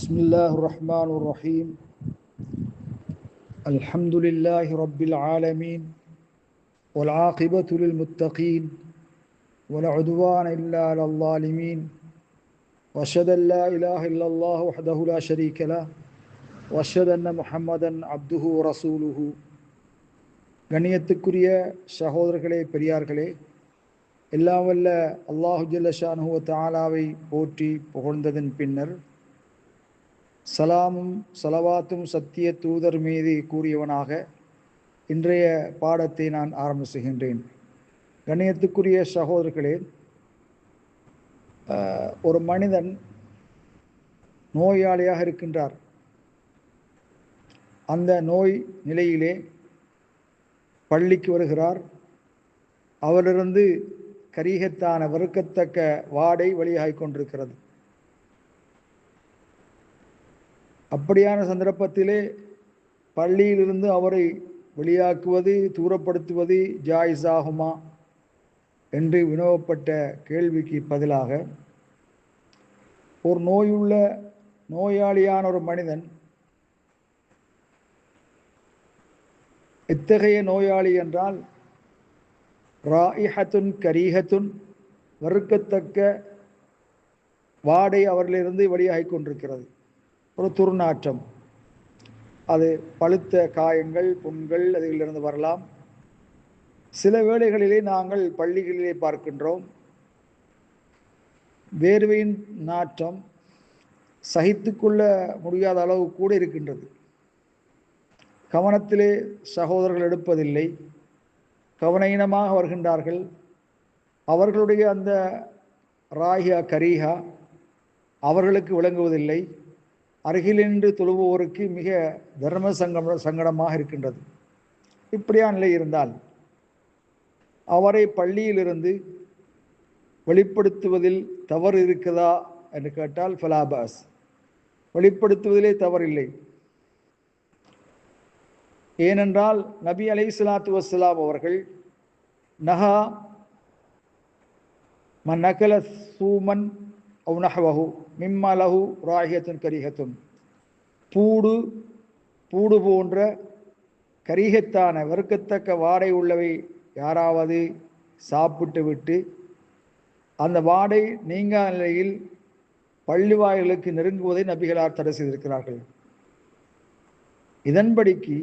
بسم الله الرحمن الرحيم. الحمد لله رب العالمين والعاقبة للمتقين ولا عدوان إلا على الظالمين. وأشهد أن لا إله إلا الله وحده لا شريك له. وأشهد أن محمدا عبده ورسوله. கண்ணியத்துக்குரிய சகோதரர்களே பெரியார்களே எல்லாம் வல்ல அல்லாஹு ஜல்ல ஷானுவ தாலாவை போற்றி புகழ்ந்ததன் பின்னர் சலாமும் சலவாத்தும் சத்திய தூதர் மீது கூறியவனாக இன்றைய பாடத்தை நான் ஆரம்ப செய்கின்றேன். கண்ணியத்துக்குரிய சகோதரர்களே ஒரு மனிதன் நோயாளியாக இருக்கின்றார். அந்த நோய் நிலையிலே பள்ளிக்கு வருகிறார். அவரிலிருந்து கரிகத்தான வெறுக்கத்தக்க வாடை வழியாகிக் கொண்டிருக்கிறது. அப்படியான சந்தர்ப்பத்திலே பள்ளியிலிருந்து அவரை வெளியாக்குவது தூரப்படுத்துவது ஜாயிஸ் ஆகுமா என்று வினவப்பட்ட கேள்விக்கு பதிலாக ஒரு நோயுள்ள நோயாளியான ஒரு மனிதன் இத்தகைய நோயாளி என்றால் ராயிஹத்துன் கரீஹத்துன் வறுக்கத்தக்க வாடை அவர்களிருந்து வெளியாகி கொண்டிருக்கிறது. ஒரு துர்நாற்றம். அது பழுத்த காயங்கள் புண்கள் அதிலிருந்து வரலாம். சில வேளைகளிலே நாங்கள் பள்ளிகளிலே பார்க்கின்றோம். வேர்வையின் நாற்றம் சகித்து கொள்ள முடியாத அளவு கூட இருக்கின்றது. கவனத்திலே சகோதரர்கள் எடுப்பதில்லை. கவனயினமாக வருகின்றார்கள். அவர்களுடைய அந்த ராகியா கரீஹா அவர்களுக்கு விளங்குவதில்லை. அருகிலின்று தொழுபவருக்கு மிக தர்ம சங்கம் சங்கடமாக இருக்கின்றது. இப்படியா நிலை இருந்தால் அவரை பள்ளியிலிருந்து வெளிப்படுத்துவதில் தவறு இருக்குதா என்று கேட்டால் ஃபலாபாஸ் வெளிப்படுத்துவதிலே தவறில்லை. ஏனென்றால் நபி அலை சலாத்து வசலாம் அவர்கள் நஹா ம நகல சூமன் அவு நஹவஹு மிம்மா லஹு ராகியத்துன் கரிகத்துன் பூடு பூடு போன்ற கரிகத்தான வெறுக்கத்தக்க வாடை உள்ளவை யாராவது சாப்பிட்டு விட்டு அந்த வாடை நீங்கா நிலையில் பள்ளிவாய்களுக்கு நெருங்குவதை நபிகளார் தடை செய்திருக்கிறார்கள். இதன்படிக்கு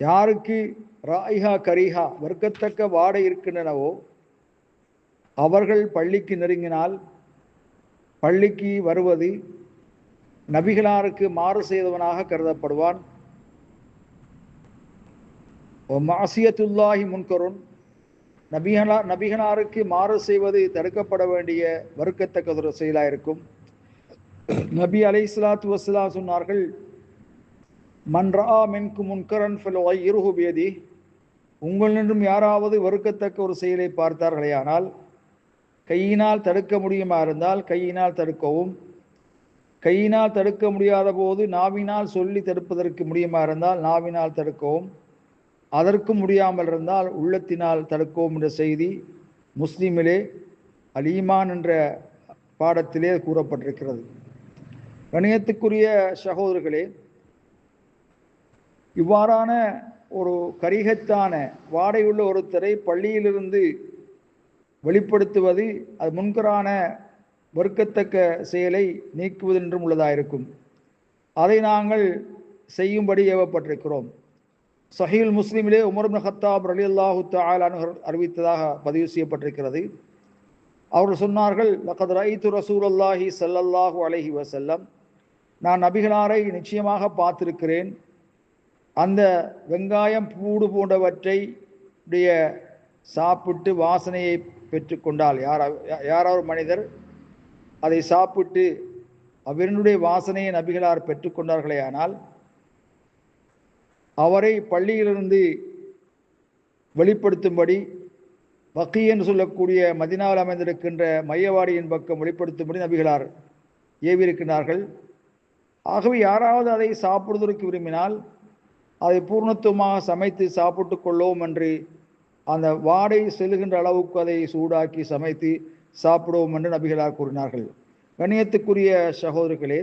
யாருக்கு ராய்ஹா கரிஹா வர்க்கத்தக்க வாடை இருக்கின்றனவோ அவர்கள் பள்ளிக்கு நெருங்கினால் பள்ளிக்கு வருவது நபிகளாருக்கு மாறு செய்தவனாக கருதப்படுவான். மாசியத்துல்லாஹி முன்கருன் நபிகனா நபிகனாருக்கு மாறு செய்வது தடுக்கப்பட வேண்டிய வறுக்கத்தக்க ஒரு செயலாக இருக்கும். நபி அலை இஸ்லாத்து வசலா சொன்னார்கள் மன்ரா மென்கு முன்கரன் இருஹுபியதி உங்களின்றும் யாராவது வெறுக்கத்தக்க ஒரு செயலை பார்த்தார்களே ஆனால் கையினால் தடுக்க முடியுமா இருந்தால் கையினால் தடுக்கவும். கையினால் தடுக்க முடியாத போது நாவினால் சொல்லி தடுப்பதற்கு முடியுமா இருந்தால் நாவினால் தடுக்கவும். அதற்கும் முடியாமல் இருந்தால் உள்ளத்தினால் தடுக்கவும் என்ற செய்தி முஸ்லீமிலே அலீமான் என்ற பாடத்திலே கூறப்பட்டிருக்கிறது. கணியத்துக்குரிய சகோதரர்களே இவ்வாறான ஒரு கரிகத்தான வாடையுள்ள ஒருத்தரை பள்ளியிலிருந்து வெளிப்படுத்துவது அது முன்கரான வெறுக்கத்தக்க செயலை நீக்குவதென்றும் உள்ளதாயிருக்கும். அதை நாங்கள் செய்யும்படி ஏவப்பட்டிருக்கிறோம். சஹீல் முஸ்லீமிலே உமர் ஹத்தாப் அலி அல்லாஹு தாலான் அறிவித்ததாக பதிவு செய்யப்பட்டிருக்கிறது. அவர்கள் சொன்னார்கள் லக்கத் ரைத்து ரசூல் அல்லாஹி சல்லல்லாஹு அலஹி வசல்லம் நான் நபிகளாரை நிச்சயமாக பார்த்திருக்கிறேன். அந்த வெங்காயம் பூடு போன்றவற்றை உடைய சாப்பிட்டு வாசனையை பெற்றுக்கொண்டால். யார் யாராவது மனிதர் அதை சாப்பிட்டு அவரினுடைய வாசனையை நபிகளார் பெற்றுக்கொண்டார்களே ஆனால் அவரை பள்ளியிலிருந்து வெளிப்படுத்தும்படி வக்கி என்று சொல்லக்கூடிய மதினாவில் அமைந்திருக்கின்ற மையவாடியின் பக்கம் வெளிப்படுத்தும்படி நபிகளார் ஏவியிருக்கிறார்கள் ஆகவே யாராவது அதை சாப்பிடுவதற்கு விரும்பினால் அதை பூர்ணத்துவமாக சமைத்து சாப்பிட்டு கொள்ளவும் என்று அந்த வாடை செல்லுகின்ற அளவுக்கு அதை சூடாக்கி சமைத்து சாப்பிடுவோம் என்று நபிகளார் கூறினார்கள். கணியத்துக்குரிய சகோதரர்களே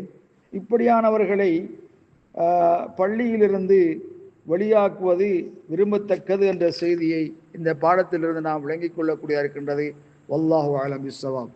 இப்படியானவர்களை பள்ளியிலிருந்து வெளியாக்குவது விரும்பத்தக்கது என்ற செய்தியை இந்த பாடத்திலிருந்து நாம் விளங்கிக் கொள்ளக்கூடிய இருக்கின்றது. வல்லாஹு ஆலம் பிஸ்ஸவாப்